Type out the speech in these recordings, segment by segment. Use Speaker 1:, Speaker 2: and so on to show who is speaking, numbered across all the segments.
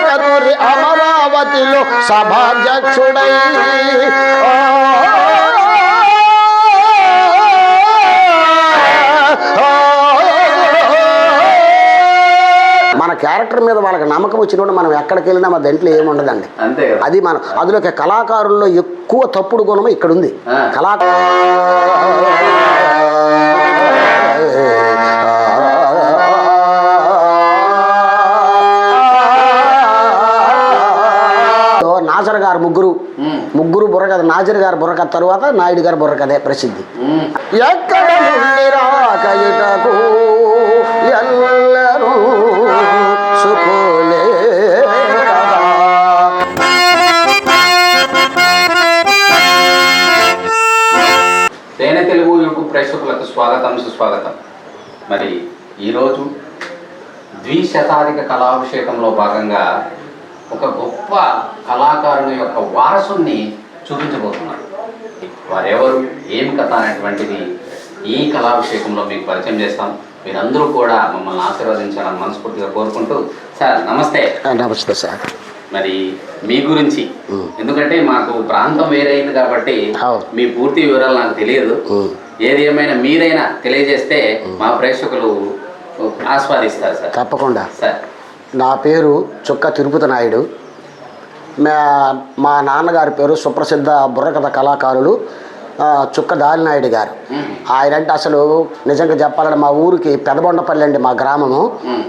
Speaker 1: ఒకరి అమరావతిలో సభాధ్యక్షుడై మన క్యారెక్టర్ మీద వాళ్ళకి నమ్మకం వచ్చినప్పుడు మనం ఎక్కడికి వెళ్ళినా మా దాంట్లో ఏమి ఉండదండి.
Speaker 2: అంతే కదా.
Speaker 1: అది మన అందులోకి కళాకారుల్లో ఎక్కువ తప్పుడు గుణం ఇక్కడ ఉంది
Speaker 2: ఆ.
Speaker 1: నాజర్ గారి బుర్రకథ తరువాత నాయుడు గారి బుర్రకథే ప్రసిద్ధి. ఎక్కడ రాకయుటకు ఎల్లరూ
Speaker 2: తేనె తెలుగు యూట్యూబ్ ప్రేక్షకులకు స్వాగతం సుస్వాగతం. మరి ఈరోజు ద్విశతాధిక కళాభిషేకంలో భాగంగా ఒక గొప్ప కళాకారుని యొక్క వారసుని చూపించబోతున్నారు. వారెవరు ఏం కథ అనేటువంటిది ఈ కళాభిషేకంలో మీకు పరిచయం చేస్తాం. మీరందరూ కూడా మమ్మల్ని ఆశీర్వదించాలని మనస్ఫూర్తిగా కోరుకుంటూ సార్ నమస్తే.
Speaker 1: నమస్తే సార్.
Speaker 2: మరి మీ గురించి. ఎందుకంటే మాకు ప్రాంతం వేరే అయింది కాబట్టి. మీ పూర్తి వివరాలు నాకు తెలియదు. ఏది ఏమైనా మీరైనా తెలియజేస్తే మా ప్రేక్షకులు ఆస్వాదిస్తారు సార్.
Speaker 1: తప్పకుండా.
Speaker 2: సార్.
Speaker 1: నా పేరు చుక్క తిరుపతి నాయుడు. మా మా నాన్నగారి పేరు సుప్రసిద్ధ బుర్రకథ కళాకారులు చుక్క దాలినాయుడు గారు. ఆయన అంటే అసలు నిజంగా చెప్పాలంటే మా ఊరికి పెదబొండపల్లి అండి మా గ్రామము.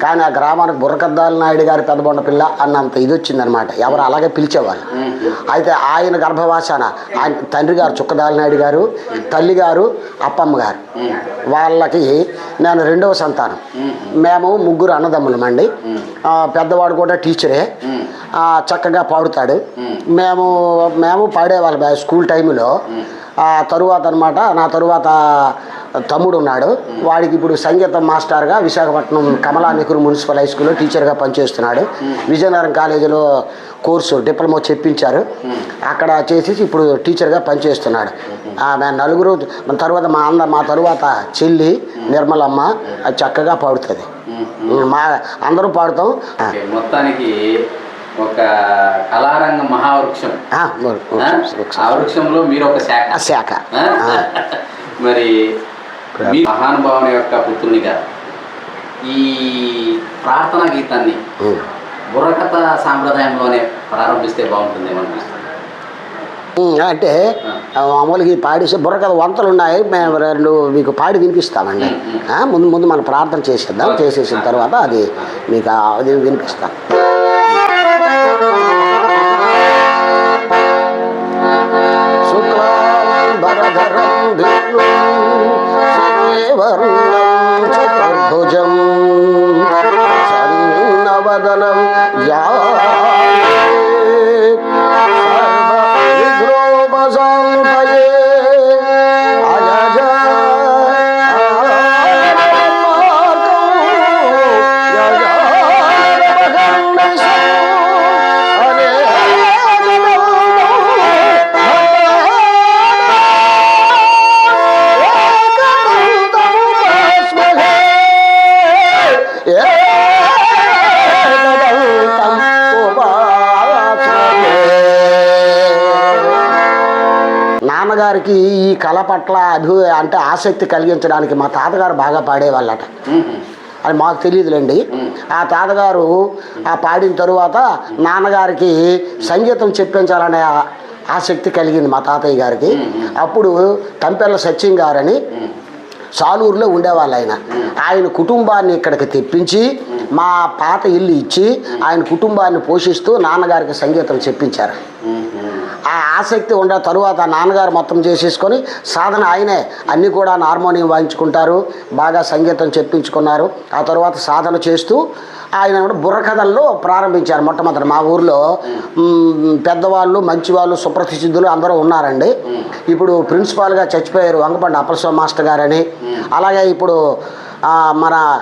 Speaker 1: కానీ ఆ గ్రామానికి బుర్రకద్దాల నాయుడు గారి పెదబొండ పిల్ల అన్నంత ఇది వచ్చిందనమాట ఎవరు అలాగే పిలిచేవాళ్ళు. అయితే ఆయన గర్భవాసాన ఆయన తండ్రి గారు చుక్కదాల నాయుడు గారు తల్లి గారు అప్పమ్మ గారు. వాళ్ళకి నేను రెండవ సంతానం. మేము ముగ్గురు
Speaker 2: అన్నదమ్ములం
Speaker 1: అండి. పెద్దవాడు కూడా టీచరే. చక్కగా పాడుతాడు. మేము మేము పాడేవాళ్ళం స్కూల్ టైంలో తరువాత అనమాట నా తరువాత తమ్ముడు ఉన్నాడు వాడికి ఇప్పుడు సంగీతం మాస్టర్గా విశాఖపట్నం కమలా నెహ్రూ మున్సిపల్ హై స్కూల్లో టీచర్గా పనిచేస్తున్నాడు. విజయనగరం కాలేజీలో కోర్సు డిప్లొమా చెప్పించారు అక్కడ చేసేసి ఇప్పుడు టీచర్గా పనిచేస్తున్నాడు. ఆమె నలుగురు తర్వాత మా అన్న మా తరువాత చెల్లి నిర్మలమ్మ అది చక్కగా పాడుతుంది. మా అందరూ పాడుతాం.
Speaker 2: మొత్తానికి ఒక కళారంగ మహావృక్షం.
Speaker 1: ఆ,
Speaker 2: వృక్షంలో మీరు ఒక శాఖ.
Speaker 1: శాఖ.
Speaker 2: మరి మీ మహానుభావుని యొక్క పుత్రునిగా ఈ ప్రార్థనా గీతాన్ని. బుర్రకథ సాంప్రదాయంలోనే ప్రారంభిస్తే బాగుంటుందేమో అనిపిస్తుంది
Speaker 1: అంటే మామూలుగా ఈ పాడేసి బుర్రకథ వంతలు ఉన్నాయి మేము రెండు మీకు పాడి వినిపిస్తామండి. ముందు ముందు మనం ప్రార్థన చేసేద్దాం చేసేసిన తర్వాత అది మీకు అది వినిపిస్తాం. వర్ణం చతుర్భుజం సన్నవదనం యా నాన్నగారికి ఈ కళ పట్ల అభి అంటే ఆసక్తి కలిగించడానికి మా తాతగారు బాగా పాడేవాళ్ళట. అది మాకు తెలియదులేండి. ఆ తాతగారు ఆ పాడిన తరువాత నాన్నగారికి సంగీతం చెప్పించాలనే ఆసక్తి కలిగింది మా తాతయ్య గారికి. అప్పుడు తంపెల్ల సత్యం గారని సాలూరులో ఉండేవాళ్ళు ఆయన. ఆయన కుటుంబాన్ని ఇక్కడికి తెప్పించి మా పాత ఇల్లు ఇచ్చి ఆయన కుటుంబాన్ని పోషిస్తూ నాన్నగారికి సంగీతం చెప్పించారు. ఆసక్తి ఉండే తరువాత నాన్నగారు మొత్తం చేసేసుకొని సాధన ఆయనే. అన్నీ కూడా హార్మోనియం వాయించుకుంటారు. బాగా సంగీతం చెప్పించుకున్నారు. ఆ తర్వాత సాధన చేస్తూ ఆయన కూడా బుర్రకథల్లో ప్రారంభించారు మొట్టమొదటి. మా ఊర్లో పెద్దవాళ్ళు మంచివాళ్ళు సుప్రసిద్ధులు అందరూ ఉన్నారండి. ఇప్పుడు ప్రిన్సిపాల్గా చచ్చిపోయారు వంగపండి అప్పలస్వామి మాస్టర్ గారని. అలాగే ఇప్పుడు మన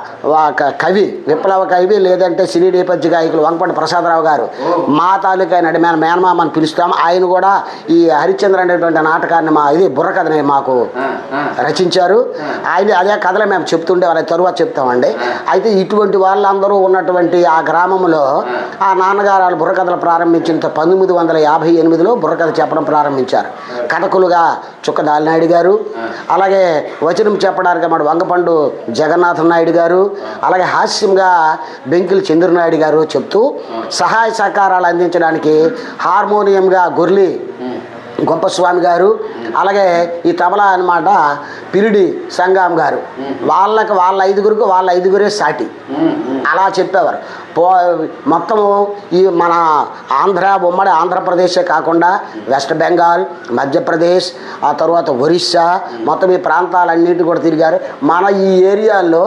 Speaker 1: కవి విప్లవ కవి లేదంటే సినీ నేపథ్య గాయకులు వంగపండి ప్రసాదరావు గారు. మా తాలూకా నడి మేన మేనమామని పిలుస్తాం. ఆయన కూడా ఈ హరిశ్చంద్ర అనేటువంటి నాటకాన్ని మా ఇది బుర్రకథని మాకు. రచించారు. ఆయన అదే కథలు మేము చెప్తుండే వాళ్ళ తరువాత చెప్తామండి. అయితే ఇటువంటి వాళ్ళందరూ ఉన్నటువంటి ఆ గ్రామంలో ఆ. నాన్నగారు వాళ్ళు బుర్రకథలు ప్రారంభించిన పంతొమ్మిది వందల యాభై ఎనిమిదిలో బుర్రకథ చెప్పడం ప్రారంభించారు. కథకులుగా చుక్క దాలినాయుడు గారు. అలాగే వచనం చెప్పడానికి మన వంగపండు జగన్నాథం నాయుడు గారు అలాగే హాస్యంగా బెంకిల్ చంద్రనాయుడు గారు చెప్తూ సహాయ సహకారాలు అందించడానికి హార్మోనియంగా గొర్లి గొప్పస్వామి గారు అలాగే ఈ తబలా అన్నమాట పిరిడి సంగం గారు. వాళ్ళకి వాళ్ళ ఐదుగురికి వాళ్ళ ఐదుగురే సాటి. అలా చెప్పేవారు. పో మొత్తము ఈ మన ఆంధ్ర ఉమ్మడి ఆంధ్రప్రదేశే కాకుండా వెస్ట్ బెంగాల్ మధ్యప్రదేశ్ ఆ తర్వాత ఒరిస్సా మొత్తం ఈ ప్రాంతాలన్నిటి కూడా తిరిగారు. మన ఈ ఏరియాల్లో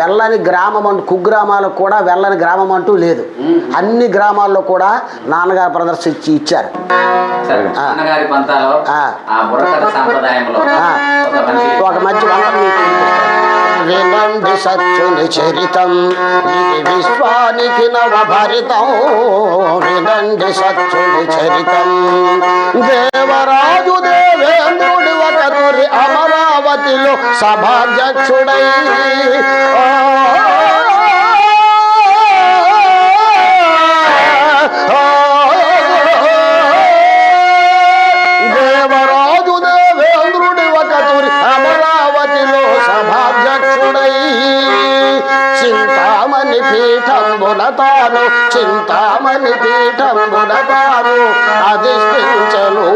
Speaker 1: వెళ్ళని గ్రామం అంటూ కుగ్రామాలకు కూడా వెళ్ళని గ్రామం అంటూ లేదు. అన్ని గ్రామాల్లో కూడా నాన్నగారు ప్రదర్శించి ఇచ్చారు.
Speaker 2: ఒక మంచి
Speaker 1: వినండి సత్యుని చరితం. ఇది విశ్వానికి నవభరితం. వినండి సత్యుని చరితం. దేవరాజు దేవేంద్రుడి ఒక అమరావతిలో సభాధ్యక్షుడై. తాను చింతామణి పీఠంబున తాను అధిష్ఠించను.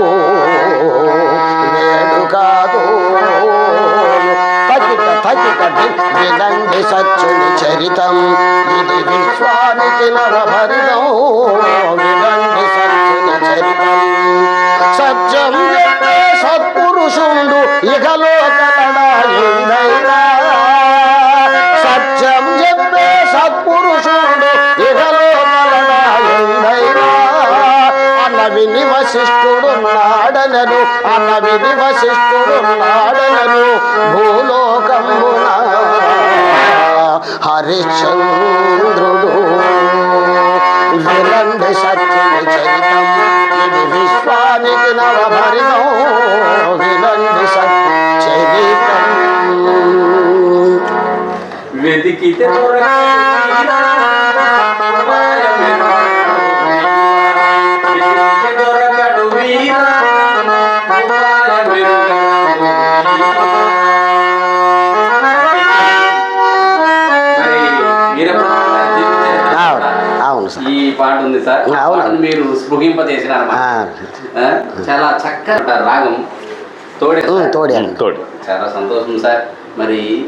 Speaker 1: వేడు కాదు. తగిట తగిట వినండి సత్యుని చరితం. ఇది విశ్వానికి నరభరితం. వినండి సత్యుని చరితం. సత్యం సత్పురుషుండు ఇకలో అన్న విని వశిష్ఠుడున్నాడనను అన్న విని వశిష్ఠుడున్నాడనను భూలోకమున హరిశ్చంద్రుడు. వినండి సత్యుని చరితం ఇది విశ్వానికి నవభరితం వినండి సత్య చరితం.
Speaker 2: వెతికితే పాట ఉంది సార్ మీరు
Speaker 1: ఆ,
Speaker 2: చాలా చక్కగా రాగం. తోడే
Speaker 3: తోడు
Speaker 2: చాలా సంతోషం సార్. మరి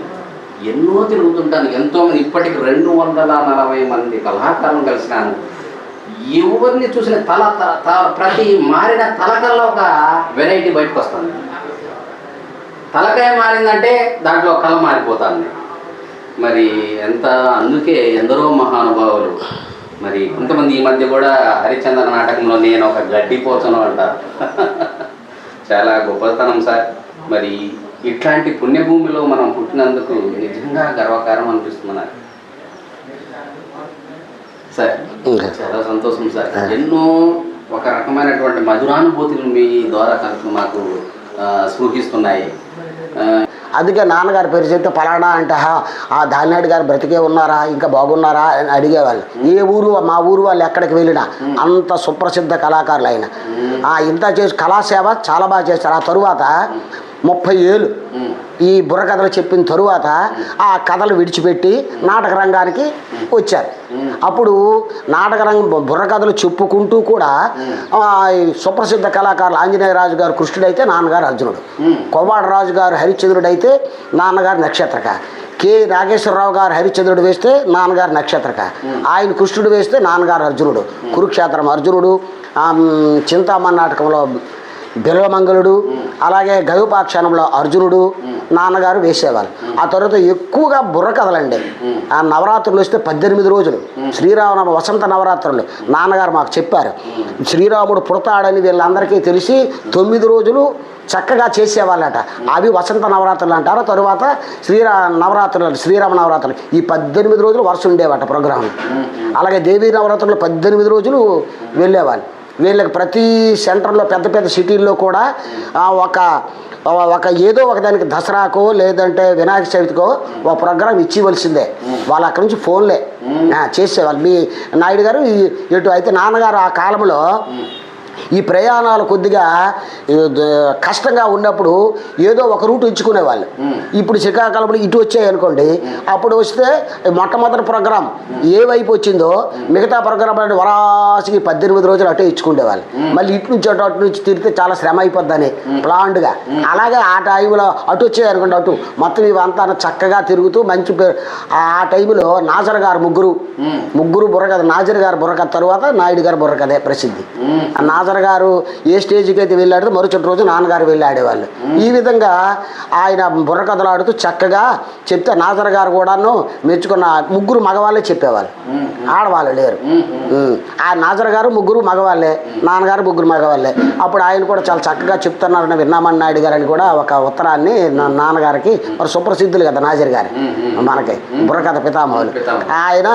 Speaker 2: ఎన్నో తిరుగుతుంటాను. ఎంతో మంది ఇప్పటికి రెండు వందల నలభై మంది కళాకారులను కలిసినాను. ఎవరిని చూసిన తల త- త- ప్రతి మారిన తలకల్లో ఒక వెరైటీ బయటకు వస్తుంది తలకాయ మారిందంటే దాంట్లో కళ మారిపోతుంది. మరి ఎంత అందుకే ఎందరో మహానుభావులు మరి కొంతమంది ఈ మధ్య కూడా హరిచంద్ర నాటకంలో నేను ఒక గడ్డి పోచను అంటారు. చాలా గొప్పతనం సార్. మరి ఇట్లాంటి పుణ్యభూమిలో మనం పుట్టినందుకు నిజంగా గర్వకారం అనిపిస్తుంది నాకు సార్. చాలా సంతోషం సార్. ఎన్నో ఒక రకమైనటువంటి మధురానుభూతులు మీ ద్వారా కనుక మాకు స్పృహిస్తున్నాయి.
Speaker 1: అందుకే నాన్నగారి పేరు చెప్తే పలానా అంటే "హా, ఆ దాలినాయుడు గారు బ్రతికే ఉన్నారా ఇంకా బాగున్నారా అని అడిగేవాళ్ళు. ఏ ఊరు మా ఊరు వాళ్ళు ఎక్కడికి వెళ్ళినా అంత సుప్రసిద్ధ కళాకారులు ఆయన. ఆ, ఇంత చేసి కళాసేవ చాలా బాగా చేస్తారు. ఆ తరువాత ముప్పై ఏళ్ళు ఈ బుర్రకథలు చెప్పిన తరువాత ఆ కథలు విడిచిపెట్టి నాటక రంగానికి వచ్చారు. అప్పుడు నాటక రంగం బుర్రకథలు చెప్పుకుంటూ కూడా సుప్రసిద్ధ కళాకారులు ఆంజనేయరాజు గారు కృష్ణుడైతే నాన్నగారు అర్జునుడు.
Speaker 2: ఉమ్.
Speaker 1: కొవ్వాడరాజు గారు హరిశ్చంద్రుడు అయితే నాన్నగారు నక్షత్రక. కె నాగేశ్వరరావు గారు హరిశ్చంద్రుడు వేస్తే నాన్నగారు నక్షత్రక. ఆయన కృష్ణుడు వేస్తే నాన్నగారు అర్జునుడు. కురుక్షేత్రం అర్జునుడు. ఆ, నాటకంలో బిల్వమంగళుడు అలాగే గవిపాక్షణంలో అర్జునుడు నాన్నగారు వేసేవాళ్ళు. ఆ తర్వాత ఎక్కువగా బుర్ర కథలండి. ఆ నవరాత్రులు వస్తే పద్దెనిమిది రోజులు. శ్రీరామనవ వసంత నవరాత్రులు. నాన్నగారు మాకు చెప్పారు. శ్రీరాముడు పుడతాడని వీళ్ళందరికీ తెలిసి తొమ్మిది రోజులు చక్కగా చేసేవాళ్ళట. అవి వసంత నవరాత్రులు అంటారు. తరువాత శ్రీరా నవరాత్రులు శ్రీరామ నవరాత్రులు. ఈ పద్దెనిమిది రోజులు వరుస ఉండేవాట ప్రోగ్రాం అలాగే దేవీ నవరాత్రులు పద్దెనిమిది రోజులు వెళ్ళేవాళ్ళు. వీళ్ళకి ప్రతి సెంటర్లో పెద్ద పెద్ద సిటీల్లో కూడా ఆ, ఒక ఒక ఏదో ఒక దానికి దసరాకో లేదంటే వినాయక చవితికో ఒక ప్రోగ్రాం ఇచ్చివలసిందే. వాళ్ళు అక్కడి నుంచి ఫోన్లే. చేసేవాళ్ళు. మీ నాయుడు గారు ఇటు అయితే నాన్నగారు ఆ కాలంలో ఈ ప్రయాణాలు కొద్దిగా కష్టంగా ఉన్నప్పుడు ఏదో ఒక రూట్ ఎంచుకునేవాళ్ళు. ఇప్పుడు శ్రీకాకుళంలో ఇటు వచ్చాయి అనుకోండి అప్పుడు వస్తే మొట్టమొదటి ప్రోగ్రాం ఏ వైపు వచ్చిందో మిగతా ప్రోగ్రాం అంటే వరాసికి పద్దెనిమిది రోజులు అటే ఇచ్చుకునేవాళ్ళు మళ్ళీ ఇటు నుంచి అటు అటు నుంచి తిరిగితే చాలా శ్రమ అయిపోద్దని ప్లాన్డ్గా. అలాగే ఆ టైంలో అటు వచ్చాయి అనుకోండి అటు మొత్తం ఇవంతా చక్కగా తిరుగుతూ మంచి ఆ టైంలో నాజర్ గారు ముగ్గురు. ముగ్గురు బుర్రకథ నాజర్ గారు బుర్రకథ తరువాత నాయుడు గారు బుర్రకథే ప్రసిద్ధి. ఆ నాజర్ గారు ఏ స్టేజ్కి అయితే వెళ్ళాడో మరుసటి రోజు నాన్నగారు వెళ్ళి ఆడేవాళ్ళు ఈ విధంగా ఆయన బుర్రకథలు ఆడుతూ చక్కగా చెప్తే నాజర్ గారు కూడాను మెచ్చుకున్న ముగ్గురు మగవాళ్ళే చెప్పేవాళ్ళు. ఆడవాళ్ళు లేరు. ఆ నాజర్ గారు ముగ్గురు మగవాళ్ళే నాన్నగారు ముగ్గురు మగవాళ్ళే. అప్పుడు ఆయన కూడా చాలా చక్కగా చెప్తున్నారని విన్నామని నాయుడు గారు అని కూడా ఒక ఉత్తరాన్ని నాన్నగారికి మరి సుప్రసిద్ధులు కదా నాజర్ గారు. మనకి బుర్రకథ పితామహులు. ఆయన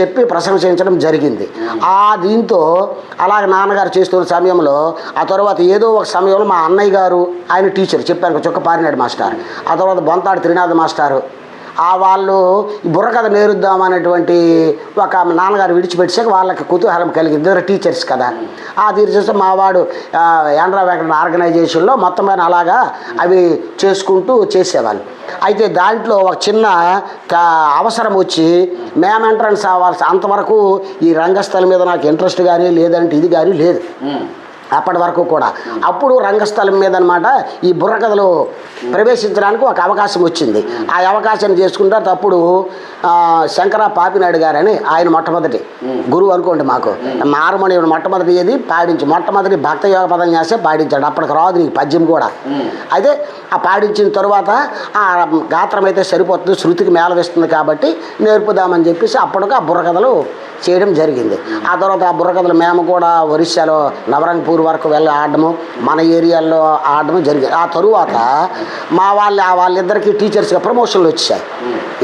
Speaker 1: చెప్పి ప్రశంసించడం జరిగింది. ఆ దీంతో అలాగ నాన్నగారు చేస్తున్న సమయంలో ఆ తర్వాత ఏదో ఒక సమయంలో మా అన్నయ్య గారు ఆయన టీచర్ చెప్పాను కదా, పారినాడు మాస్టర్. ఆ తర్వాత బొంతాడు త్రినాథ్ మాస్టారు. ఆ వాళ్ళు బుర్రకథ నేరుద్దాం అనేటువంటి ఒక నాన్నగారు విడిచిపెట్టాక వాళ్ళకి కుతూహలం కలిగింది. ఇద్దరు టీచర్స్ కదా. ఆ తీర్చేస్తే మా వాడు ఆ, ఆర్గనైజేషన్లో మొత్తం పైన అలాగా అవి చేసుకుంటూ చేసేవాళ్ళు. అయితే దాంట్లో ఒక చిన్న అవసరం వచ్చి మేము ఎంట్రన్స్ అవ్వాల్సి అంతవరకు ఈ రంగస్థలం మీద నాకు ఇంట్రెస్ట్ కానీ లేదంటే ఇది కానీ లేదు. అప్పటి వరకు కూడా. అప్పుడు రంగస్థలం మీద అనమాట ఈ బుర్రకథలు ప్రవేశించడానికి ఒక అవకాశం వచ్చింది. ఆ అవకాశం చేసుకుంటే అప్పుడు శంకర పాపినాయుడు గారని ఆయన మొట్టమొదటి గురువు అనుకోండి మాకు. మారమణి మొట్టమొదటి ఏది? పాడించి మొట్టమొదటి భక్త యోగ పదం చేస్తే పాడించాడు. అప్పటికి రాదు నీకు పద్యం కూడా. అయితే ఆ పాడించిన తర్వాత ఆ గాత్రం అయితే సరిపోతుంది శృతికి మేళవిస్తుంది కాబట్టి నేర్పుదామని చెప్పేసి అప్పటికి ఆ బుర్రకథలు చేయడం జరిగింది. ఆ తర్వాత ఆ బుర్రకథలు మేము కూడా ఒరిస్సాలో నవరంగపూర్ వరకు వెళ్ళి ఆడడము మన ఏరియాలో ఆడడం జరిగింది. ఆ తరువాత మా వాళ్ళ వాళ్ళిద్దరికీ టీచర్స్గా ప్రమోషన్లు వచ్చాయి.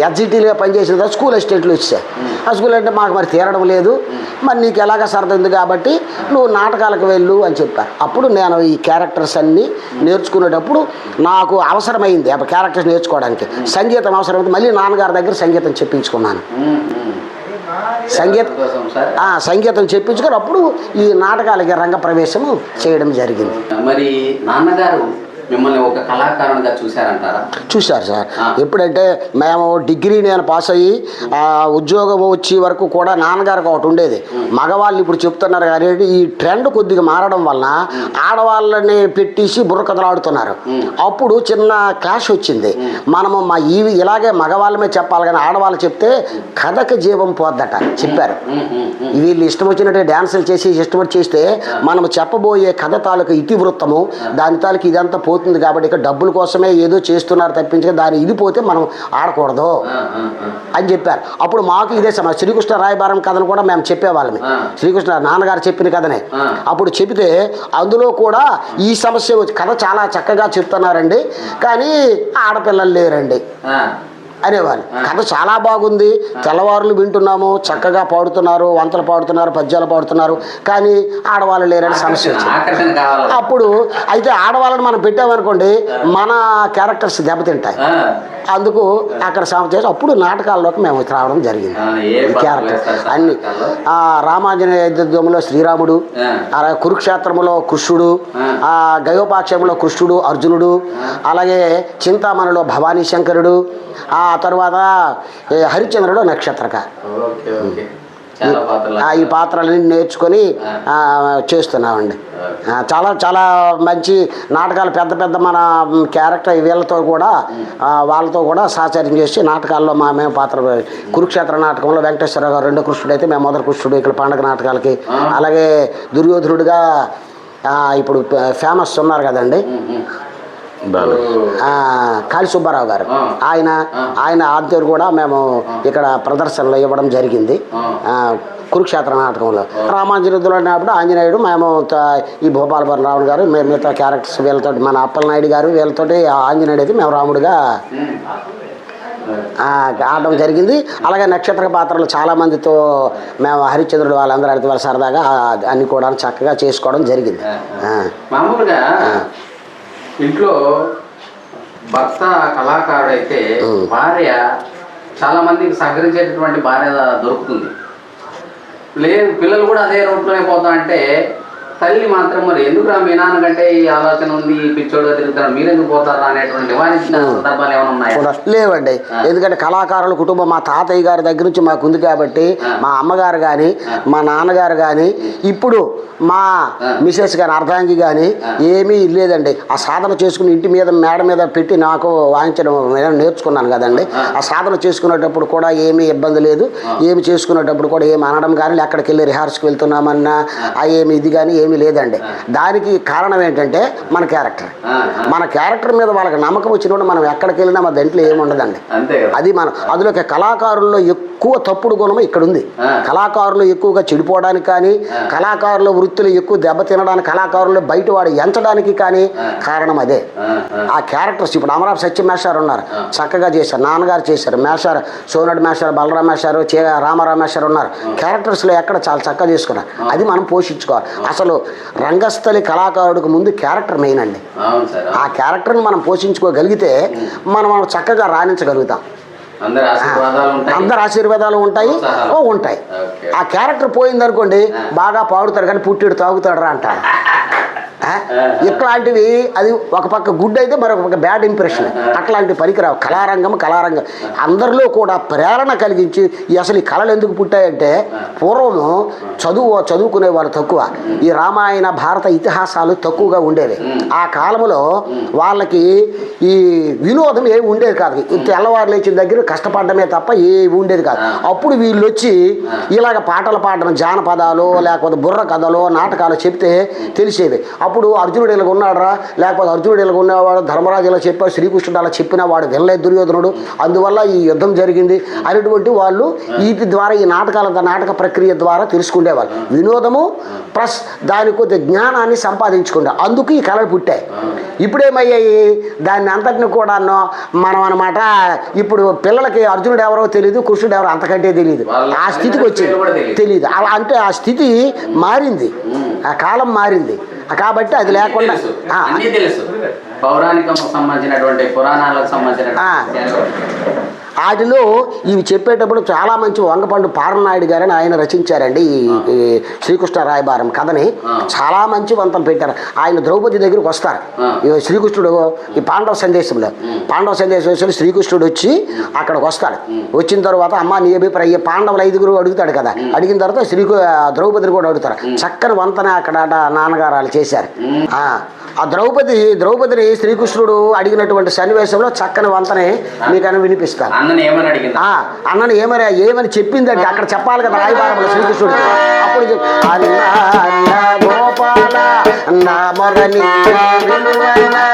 Speaker 1: ఎస్జిటీలుగా పనిచేసిన తర్వాత స్కూల్ అసిస్టెంట్లు వచ్చాయి. ఆ స్కూల్ అంటే మాకు మరి తీరడం లేదు. మరి నీకు ఎలాగ సరదా ఉంది కాబట్టి నువ్వు నాటకాలకు వెళ్ళు అని చెప్పారు. అప్పుడు నేను ఈ క్యారెక్టర్స్ అన్నీ నేర్చుకునేటప్పుడు నాకు అవసరమైంది. ఆ క్యారెక్టర్స్ నేర్చుకోవడానికి సంగీతం అవసరమైతే మళ్ళీ నాన్నగారి దగ్గర సంగీతం చెప్పించుకున్నాను. సంగీత సంగీతం చెప్పించుకొని అప్పుడు ఈ నాటకాలకి రంగ ప్రవేశము చేయడం జరిగింది.
Speaker 2: మరి నాన్నగారు మిమ్మల్ని ఒక కళాకారునిగా చూశారంటారా?
Speaker 1: చూశారు సార్. ఎప్పుడంటే మేము డిగ్రీ నేను పాస్ అయ్యి ఆ, ఉద్యోగం వచ్చే వరకు కూడా నాన్నగారికి ఒకటి ఉండేది. మగవాళ్ళు ఇప్పుడు చెప్తున్నారు కానీ ఈ ట్రెండ్ కొద్దిగా మారడం వలన ఆడవాళ్ళని పెట్టేసి బుర్రకథలు ఆడుతున్నారు అప్పుడు చిన్న క్లాష్ వచ్చింది. మనము మా ఈ ఇలాగే మగవాళ్ళమే చెప్పాలి కానీ ఆడవాళ్ళు చెప్తే కథకి జీవం పోద్దట చెప్పారు. వీళ్ళు ఇష్టం వచ్చినట్టు డ్యాన్సులు చేసి ఇష్టం చేస్తే మనం చెప్పబోయే కథ తాలూకు ఇతివృత్తము. దాని తాలూకు ఇదంతా పోతుంది కాబట్టి ఇక డబ్బుల కోసమే ఏదో చేస్తున్నారు తప్పించి దాని ఇది పోతే మనం ఆడకూడదు. అని చెప్పారు. అప్పుడు మాకు ఇదే సమస్య. శ్రీకృష్ణ రాయబారం కథను కూడా మేము చెప్పేవాళ్ళమి. శ్రీకృష్ణ నాన్నగారు చెప్పిన కథనే. అప్పుడు చెబితే అందులో కూడా ఈ సమస్య కథ చాలా చక్కగా చెప్తున్నారండి. కానీ ఆడపిల్లలు లేరండి. అనేవాళ్ళు. కథ చాలా బాగుంది. తెల్లవారులు వింటున్నాము చక్కగా పాడుతున్నారు వంతలు పాడుతున్నారు పద్యాలు పాడుతున్నారు కానీ ఆడవాళ్ళు లేరని సమస్య వచ్చింది. అప్పుడు అయితే ఆడవాళ్ళని మనం పెట్టామనుకోండి మన క్యారెక్టర్స్ దెబ్బతింటాయి. అందుకు అక్కడ సమస్య చేసి అప్పుడు నాటకాల్లోకి మేము రావడం జరిగింది. క్యారెక్టర్ అన్ని. రామాంజనేయ యుద్ధంలో శ్రీరాముడు కురుక్షేత్రములో కృష్ణుడు గయోపాక్షంలో కృష్ణుడు అర్జునుడు అలాగే చింతామణిలో భవానీ శంకరుడు ఆ తర్వాత ఈ హరిశ్చంద్రుడు నక్షత్రక.
Speaker 2: Okay okay. చాలా పాత్రలు
Speaker 1: ఆ, ఈ పాత్రలన్నీ నేర్చుకొని ఆ, చేస్తున్నామండి. ఆ, చాలా చాలా మంచి నాటకాలు పెద్ద పెద్ద మన క్యారెక్టర్ వీళ్ళతో కూడా ఆ, వాళ్ళతో కూడా సహచర్యం చేసి నాటకాల్లో మా మేము పాత్ర కురుక్షేత్ర నాటకంలో వెంకటేశ్వర గారు రెండో కృష్ణుడు అయితే మేము మొదటి కృష్ణుడు ఇక్కడ పండగ నాటకాలకి. అలాగే దుర్యోధనుడిగా ఆ, ఇప్పుడు ఫేమస్ ఉన్నారు కదండి. ఆ, కాళీ సుబ్బారావు గారు. ఆయన ఆయన ఆద్యుడు కూడా మేము ఇక్కడ ప్రదర్శనలో ఇవ్వడం జరిగింది. కురుక్షేత్ర నాటకంలో. రామాంజనుద్దులు అన్నప్పుడు ఆంజనేయుడు మేము ఈ భూపాలపురం రాముడు గారు మేము మిగతా క్యారెక్టర్స్ వీళ్ళతో మన అప్పలనాయుడు గారు వీళ్ళతోటి ఆ ఆంజనేయుడు అయితే మేము రాముడుగా ఆ, ఆడడం జరిగింది. అలాగే నక్షత్ర పాత్రలు చాలా మందితో మేము హరిశ్చంద్రుడు వాళ్ళందరూ అడితే వాళ్ళ సరదాగా అన్ని కూడా చక్కగా చేసుకోవడం జరిగింది.
Speaker 2: ఇంట్లో భర్త కళాకారుడైతే భార్య చాలా మందికి సహకరించేటటువంటి భార్య దొరుకుతుంది. లేదు పిల్లలు కూడా అదే రూట్లోనే పోతా అంటే తల్లి మాత్రం మరి ఎందుకు రా మీ నాన్నకంటే ఈ ఆలోచన ఉంది ఈ పిచ్చోడు తిరుగుతారు మీరెందుకు పోతారా అనేటువంటి నివారించిన సందర్భాలు ఏమైనా ఉన్నాయా?
Speaker 1: లేవండి. ఎందుకంటే కళాకారుల కుటుంబం మా తాతయ్య గారి దగ్గర నుంచి మాకు ఉంది కాబట్టి మా అమ్మగారు కానీ మా నాన్నగారు కానీ ఇప్పుడు మా మిసెస్ గారి అర్ధాంగి కానీ ఏమీ లేదండి ఆ సాధన చేసుకుని ఇంటి మీద మేడ మీద పెట్టి నాకు వాయించడం నేను నేర్చుకున్నాను కదండి. ఆ. సాధన చేసుకునేటప్పుడు కూడా ఏమీ ఇబ్బంది లేదు. ఏమి చేసుకునేటప్పుడు కూడా ఏమి అనడం కానీ ఎక్కడికి వెళ్ళి రిహార్స్కి వెళ్తున్నామన్నా ఆ. ఏమి ఇది కానీ ఏమీ లేదండి. దానికి కారణం ఏంటంటే మన క్యారెక్టర్. మన క్యారెక్టర్ మీద వాళ్ళకి నమ్మకం వచ్చినప్పుడు మనం ఎక్కడికి వెళ్ళినా మా దాంట్లో ఏమి ఉండదండి.
Speaker 2: అంతే కదా.
Speaker 1: అది మనం అందులోకి కళాకారుల్లో ఎక్కువ తప్పుడు గుణం ఇక్కడ ఉంది. కళాకారులు ఎక్కువగా చెడిపోవడానికి కానీ కళాకారుల వృత్తులు ఎక్కువ దెబ్బతినడానికి కళాకారులు బయట వాడు ఎంచడానికి కానీ కారణం అదే.
Speaker 2: ఆ,
Speaker 1: క్యారెక్టర్స్ ఇప్పుడు అమరాపు సత్యం మేషారు ఉన్నారు. చక్కగా చేశారు. నాన్నగారు చేశారు. మేషారు సోనడు మేషారు బలరాం మేషారు మేషారు ఉన్నారు. క్యారెక్టర్స్లో ఎక్కడ చాలా చక్కగా చేసుకున్నారు. అది మనం పోషించుకోవాలి. అసలు రంగస్థలి కళాకారుడికి ముందు క్యారెక్టర్ మెయిన్ అండి. ఆ క్యారెక్టర్ని మనం పోషించుకోగలిగితే మనం చక్కగా రాణించగలుగుతాం.
Speaker 2: అందరి ఆశీర్వాదాలు ఉంటాయి.
Speaker 1: ఓ ఉంటాయి. ఆ క్యారెక్టర్ పోయిందనుకోండి బాగా పాడుతాడు కానీ పుట్టిడు తాగుతాడు రా అంటారు? ఇట్లాంటివి అది ఒక పక్క గుడ్ అయితే మరొక పక్క బ్యాడ్ ఇంప్రెషన్. అట్లాంటి పనికిరావు కళారంగం కళారంగం. అందరిలో కూడా ప్రేరణ కలిగించి ఈ అసలు ఈ కళలు ఎందుకు పుట్టాయంటే పూర్వము చదువు చదువుకునే వాళ్ళు తక్కువ. ఈ రామాయణ భారత ఇతిహాసాలు తక్కువగా ఉండేవి. ఆ కాలంలో వాళ్ళకి ఈ వినోదం ఏమి ఉండేది కాదు. తెల్లవారు లేచిన దగ్గర కష్టపడమే తప్ప ఏ ఉండేది కాదు. అప్పుడు వీళ్ళు వచ్చి ఇలాగ పాటలు పాడడం జానపదాలు లేకపోతే బుర్ర కథలు నాటకాలు చెప్తే తెలిసేవి. అప్పుడు అర్జునుడు ఇలాగ ఉన్నాడురా లేకపోతే అర్జునుడు ఇలాగ ఉన్నవాడు ధర్మరాజు ఇలా చెప్పాడు శ్రీకృష్ణుడు అలా చెప్పిన వాడు వెళ్ళలేదు దుర్యోధనుడు. అందువల్ల ఈ యుద్ధం జరిగింది అనేటువంటి వాళ్ళు వీటి ద్వారా ఈ నాటకాల నాటక ప్రక్రియ ద్వారా తెలుసుకునేవాళ్ళు. వినోదము ప్లస్ దాని కొద్ది జ్ఞానాన్ని సంపాదించుకుంటారు అందుకు ఈ కళలు పుట్టాయి. ఇప్పుడేమయ్యాయి? దాన్ని అంతటిని కూడా మనం అనమాట ఇప్పుడు పిల్లలకి అర్జునుడు ఎవరో తెలియదు కృష్ణుడు ఎవరో అంతకంటే తెలియదు ఆ స్థితికి వచ్చింది. తెలియదు అలా అంటే ఆ స్థితి మారింది. ఆ కాలం మారింది. కాబట్టి అది లేకుండా
Speaker 2: పౌరాణికం సంబంధించినటువంటి పురాణాలకు సంబంధించినటువంటి
Speaker 1: వాటిలో ఇవి చెప్పేటప్పుడు చాలా మంచి వంగపండు పారనాయుడు గారని ఆయన రచించారండి ఈ శ్రీకృష్ణ రాయబారం కథని. చాలా మంచి వంతం పెట్టారు. ఆయన ద్రౌపది దగ్గరికి వస్తారు. శ్రీకృష్ణుడు ఈ పాండవ సందేశంలో. పాండవ సందేశంలో శ్రీకృష్ణుడు వచ్చి అక్కడికి వస్తాడు. వచ్చిన తర్వాత అమ్మ నీ అభిప్రాయం పాండవులు ఐదుగురు అడుగుతాడు కదా. అడిగిన తర్వాత శ్రీ ద్రౌపదిని కూడా అడుగుతారు. చక్కని వంతన అక్కడ నాన్నగారు వాళ్ళు చేశారు. ఆ, ద్రౌపది ద్రౌపదిని శ్రీకృష్ణుడు అడిగినటువంటి సన్నివేశంలో చక్కని వంతనే మీకని వినిపిస్తాను.
Speaker 2: అన్నను ఏమని
Speaker 1: ఆ ఏమని ఏమని చెప్పిందంటే అక్కడ చెప్పాలి కదా రాయబారంలో శ్రీకృష్ణుడు. అప్పుడు అన్న గోపాల నా నా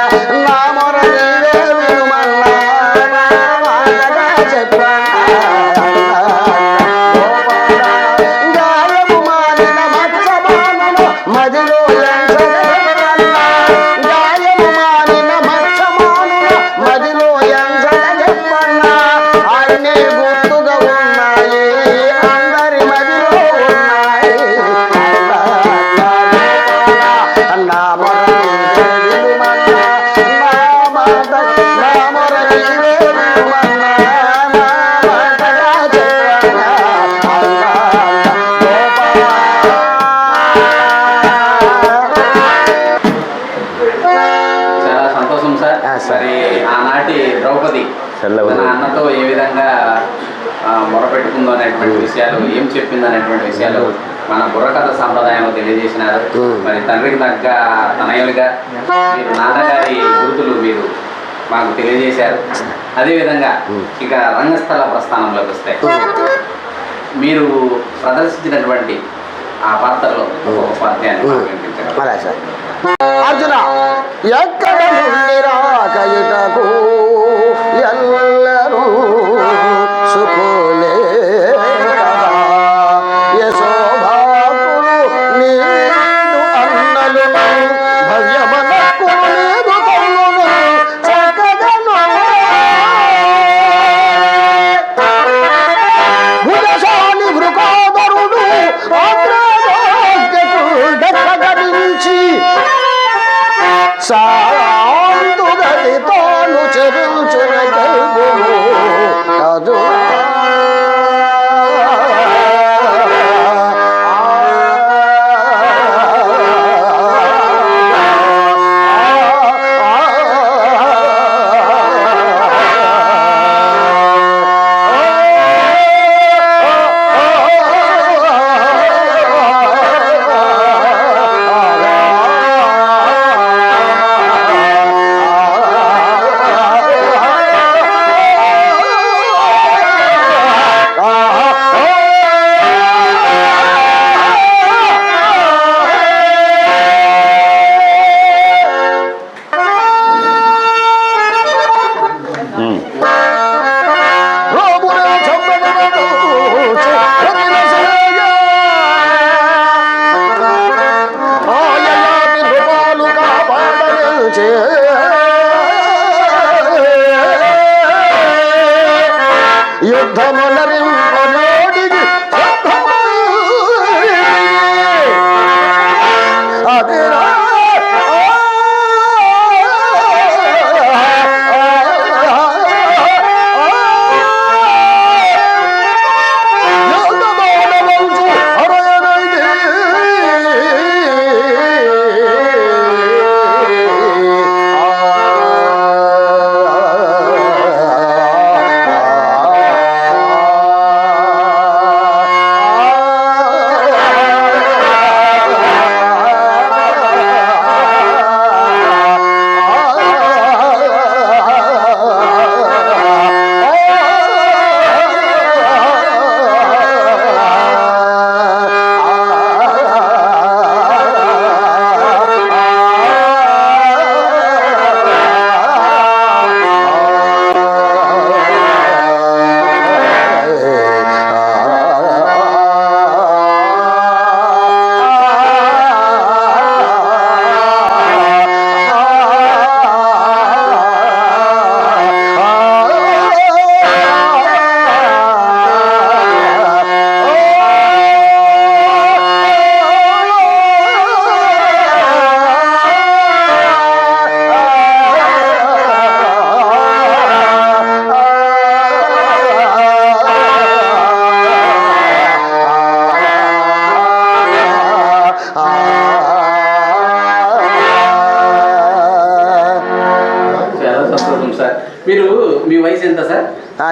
Speaker 2: విషయాలు ఏం చెప్పింది అనేటువంటి విషయాలు మన బుర్రకథ సాంప్రదాయంలో తెలియజేసినారు. మరి తండ్రికి తగ్గ తనయులుగా మీరు నాన్నగారి గుర్తులు మీరు మాకు తెలియజేశారు. అదేవిధంగా ఇక రంగస్థల ప్రస్థానంలోకి వస్తాయి మీరు ప్రదర్శించినటువంటి ఆ పాత్రలో ఒక
Speaker 1: అర్జున ఎక్కడ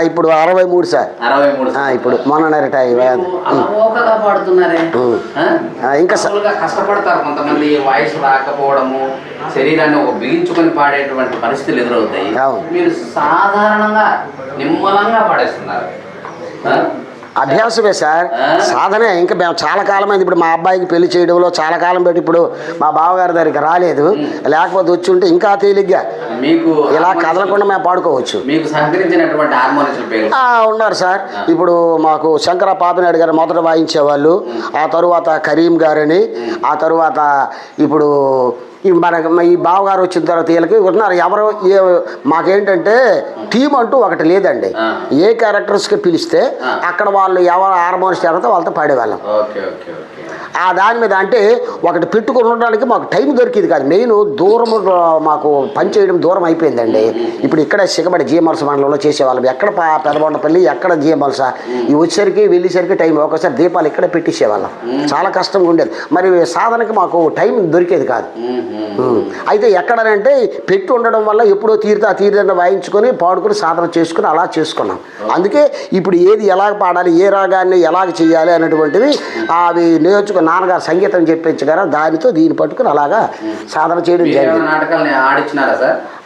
Speaker 1: ఇప్పుడు అరవై మూడు సార్. ఇప్పుడు మొన్న రిటైర్ ఇంకా
Speaker 2: కష్టపడతారు కొంతమంది వాయిస్ రాకపోవడము శరీరాన్ని ఒక బిగించుకొని పాడేటువంటి పరిస్థితులు ఎదురవుతాయి. మీరు సాధారణంగా నిమ్మలంగా పాడేస్తున్నారు?
Speaker 1: అభ్యాసమే సార్? సాధనే. ఇంకా మేము చాలా కాలం అయింది ఇప్పుడు మా అబ్బాయికి పెళ్ళి చేయడంలో చాలా కాలం పెట్టి ఇప్పుడు మా బావగారి దగ్గరికి రాలేదు. లేకపోతే వచ్చి ఉంటే ఇంకా తేలిగ్గా.
Speaker 2: మీకు
Speaker 1: ఇలా కదలకుండా మేము పాడుకోవచ్చు.
Speaker 2: మీకు సహకరించినటువంటి హార్మోనిస్టుల పేరు.
Speaker 1: ఆ, ఉన్నారు సార్. ఇప్పుడు మాకు శంకర పాపినాయుడు గారు మొదట వాయించేవాళ్ళు. ఆ తరువాత కరీం గారని ఆ తరువాత ఇప్పుడు ఈ మన ఈ బావగారు వచ్చిన తర్వాత వీళ్ళకి ఉన్నారు. ఎవరు ఏ మాకేంటంటే టీం అంటూ ఒకటి లేదండి. ఏ క్యారెక్టర్స్కి పిలిస్తే. అక్కడ వాళ్ళు ఎవరు హార్మోన్స్ చేరతో వాళ్ళతో పాడేవాళ్ళం.
Speaker 2: Okay okay okay.
Speaker 1: ఆ దాని మీద అంటే ఒకటి పెట్టుకుని ఉండడానికి మాకు టైం దొరికింది కాదు. మెయిన్ దూరం మాకు పని చేయడం దూరం అయిపోయిందండి. ఇప్పుడు ఇక్కడ సిగబడి జిఎంఎల్స్ మండలంలో చేసేవాళ్ళం. ఎక్కడ పెదబొండపల్లి ఎక్కడ జిఎంఎల్సా ఈ వచ్చేసరికి వెళ్ళేసరికి టైం ఒకసారి దీపాలు ఇక్కడ పెట్టేసేవాళ్ళం. చాలా కష్టంగా ఉండేది. మరి సాధనకి మాకు టైం దొరికేది కాదు. అయితే ఎక్కడనంటే పెట్టి ఉండడం వల్ల ఎప్పుడో తీరుతా తీరుదండ వాయించుకొని పాడుకొని సాధన చేసుకుని అలా చేసుకున్నాం. అందుకే ఇప్పుడు ఏది ఎలాగ పాడాలి ఏ రాగాన్ని ఎలాగ చేయాలి అనేటువంటివి అవి నేర్చుకుని నాన్నగారు సంగీతం చెప్పించగారా దానితో దీన్ని పట్టుకుని అలాగా సాధన చేయడం జరిగింది.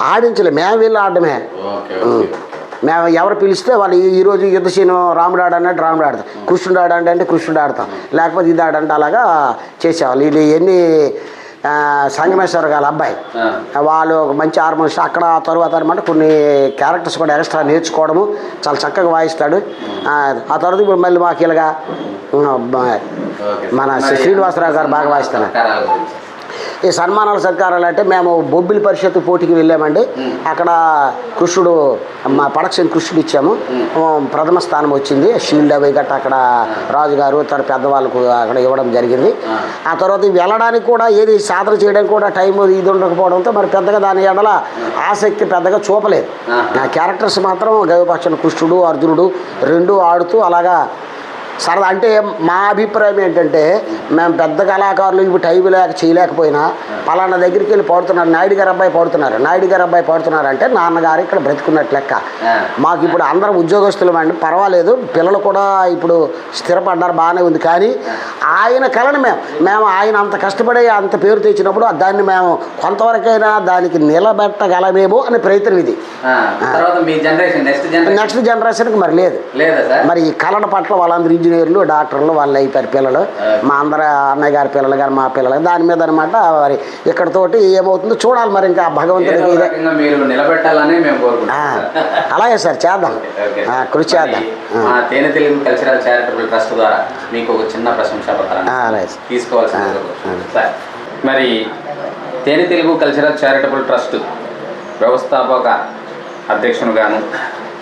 Speaker 1: ఆడించలే మేము వెళ్ళి.
Speaker 2: ఓకే
Speaker 1: మేము ఎవరు పిలిస్తే వాళ్ళు ఈ- ఈరోజు యుద్ధశీను రాముడు ఆడన్నట్టు రాముడు ఆడతాం కృష్ణుడు ఆడంటే అంటే కృష్ణుడు ఆడతాం. లేకపోతే ఇది ఆడంటే అలాగా చేసేవాళ్ళు. వీళ్ళు ఎన్ని సంగమేశ్వర గారి అబ్బాయి. వాళ్ళు ఒక మంచి హార్మోనిస్ట్ అక్కడ తర్వాత అనమాట కొన్ని క్యారెక్టర్స్ కూడా ఎక్స్ట్రా నేర్చుకోవడము చాలా చక్కగా వాయిస్తాడు ఆ తర్వాత ఇప్పుడు మళ్ళీ మాకు ఇలాగా. మన శ్రీనివాసరావు గారు బాగా వాయిస్తున్నారు
Speaker 2: గురించి.
Speaker 1: ఈ సన్మానాల సత్కారాలు అంటే మేము బొబ్బిలి పరిషత్తు పోటీకి వెళ్ళామండి. అక్కడ కృష్ణుడు మా ప్రొడక్షన్ కృష్ణుడు ఇచ్చాము. ప్రథమ స్థానం వచ్చింది. షీల్డ్ అవి గట్ట అక్కడ రాజుగారు తన పెద్దవాళ్ళకు అక్కడ ఇవ్వడం జరిగింది. ఆ తర్వాత వెళ్ళడానికి కూడా ఏది సాధన చేయడానికి కూడా టైం ఇది ఉండకపోవడంతో మరి పెద్దగా దాని ఎడల ఆసక్తి పెద్దగా చూపలేదు. నా క్యారెక్టర్స్ మాత్రం గవిపక్షణ కృష్ణుడు అర్జునుడు రెండు ఆడుతూ అలాగా సరదా అంటే మా అభిప్రాయం ఏంటంటే మేము పెద్ద కళాకారులు ఇప్పుడు టైం లేక చేయలేకపోయినా పలానా దగ్గరికి వెళ్ళి పాడుతున్నారు నాయుడు గారు అబ్బాయి పాడుతున్నారు నాయుడు గారు అబ్బాయి పాడుతున్నారు అంటే నాన్నగారు ఇక్కడ బ్రతుకున్నట్లు లెక్క. మాకు ఇప్పుడు అందరం ఉద్యోగస్తులు అండి పర్వాలేదు పిల్లలు కూడా ఇప్పుడు స్థిరపడ్డారు బాగానే ఉంది. కానీ ఆయన కళను మేము మేము ఆయన అంత కష్టపడి అంత పేరు తెచ్చినప్పుడు దాన్ని మేము కొంతవరకైనా దానికి నిలబెట్టగలమేమో అనే ప్రయత్నం ఇది.
Speaker 2: నెక్స్ట్ జనరేషన్
Speaker 1: నెక్స్ట్ జనరేషన్కి మరి లేదు. మరి ఈ కళల పట్ల వాళ్ళందరూ ఇంజనీర్లు డాక్టర్లు వాళ్ళు అయిపోయారు పిల్లలు. మా అందరు అన్నయ్య గారి పిల్లలు గారు మా పిల్లలు. దాని మీద అనమాట మరి ఇక్కడతోటి ఏమవుతుందో చూడాలి మరి ఇంకా భగవంతుడికి ఇదే అలాగే సార్ చేద్దాం. కృషి చేద్దాం.
Speaker 2: తేనె తెలుగు కల్చరల్ చారిటబుల్ ట్రస్ట్ ద్వారా మీకు ఒక చిన్న ప్రశంసా పత్రాన్ని మరి తేనె తెలుగు కల్చరల్ చారిటబుల్ ట్రస్ట్ వ్యవస్థాపక అధ్యక్షునిగాను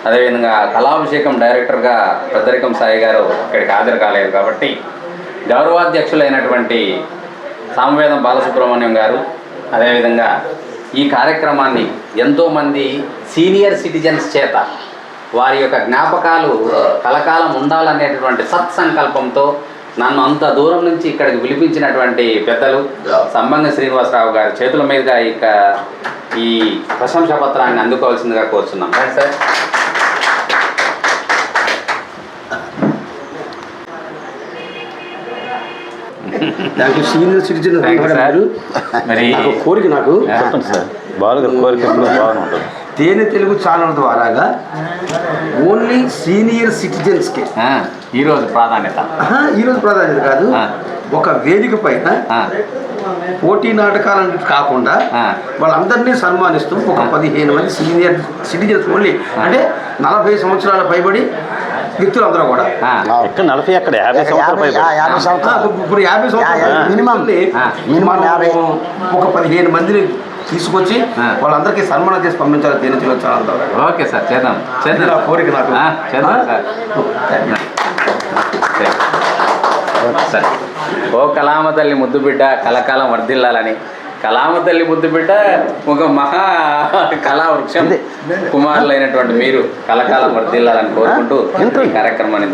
Speaker 2: అదేవిధంగా కళాభిషేకం డైరెక్టర్గా పెద్దరికం సాయి గారు ఇక్కడికి హాజరు కాలేదు కాబట్టి గౌరవాధ్యక్షులైనటువంటి సామవేదం బాలసుబ్రహ్మణ్యం గారు అదేవిధంగా ఈ కార్యక్రమాన్ని ఎంతోమంది సీనియర్ సిటిజన్స్ చేత వారి యొక్క జ్ఞాపకాలు కలకాలం ఉండాలనేటటువంటి సత్సంకల్పంతో నన్ను అంత దూరం నుంచి ఇక్కడికి పిలిపించినటువంటి పెద్దలు సంబంగ శ్రీనివాసరావు గారి చేతుల మీదుగా ఇక ఈ ప్రశంసా పత్రాన్ని అందుకోవాల్సిందిగా కోరుతున్నాం సార్
Speaker 1: సీనియర్ సిటిజన్.
Speaker 2: మరి
Speaker 1: నాకు కోరిక నాకు.
Speaker 3: చెప్పండి సార్ కోరిక ఎప్పుడు
Speaker 4: తేనె తెలుగు ఛానల్ ద్వారాగా ఓన్లీ సీనియర్ సిటిజన్స్కి
Speaker 2: ఆ, ఈరోజు ప్రాధాన్యత.
Speaker 4: ఈరోజు ప్రాధాన్యత కాదు. ఒక వేదిక పైన
Speaker 2: ఆ,
Speaker 4: పోటీ నాటకాలను కాకుండా. వాళ్ళందరినీ సన్మానిస్తూ ఒక పదిహేను మంది సీనియర్ సిటిజన్స్ ఓన్లీ. అంటే నలభై సంవత్సరాల పైబడి వ్యక్తులు అందరూ కూడా.
Speaker 3: నలభై అక్కడ యాభై సంవత్సరాలు
Speaker 4: ఇప్పుడు యాభై సంవత్సరాల మినిమం. ఒక పదిహేను మందిని తీసుకొచ్చి. వాళ్ళందరికీ సన్మానం చేసి పంపించాలి తేనె ద్వారా
Speaker 2: ఓకే సార్ చేద్దాం. చేద్దాం.
Speaker 4: కోరిక నాకు.
Speaker 2: చేద్దాం సార్. సార్ ఓ కలామ తల్లి ముద్దు బిడ్డ కలకాలం వర్ధిల్లాలని. కలామ తల్లి ముద్దు బిడ్డ ఒక మహా కళా వృక్షం కుమారులైనటువంటి మీరు కలకాలం వర్ధిల్లాలని కోరుకుంటూ ఈ కార్యక్రమాన్ని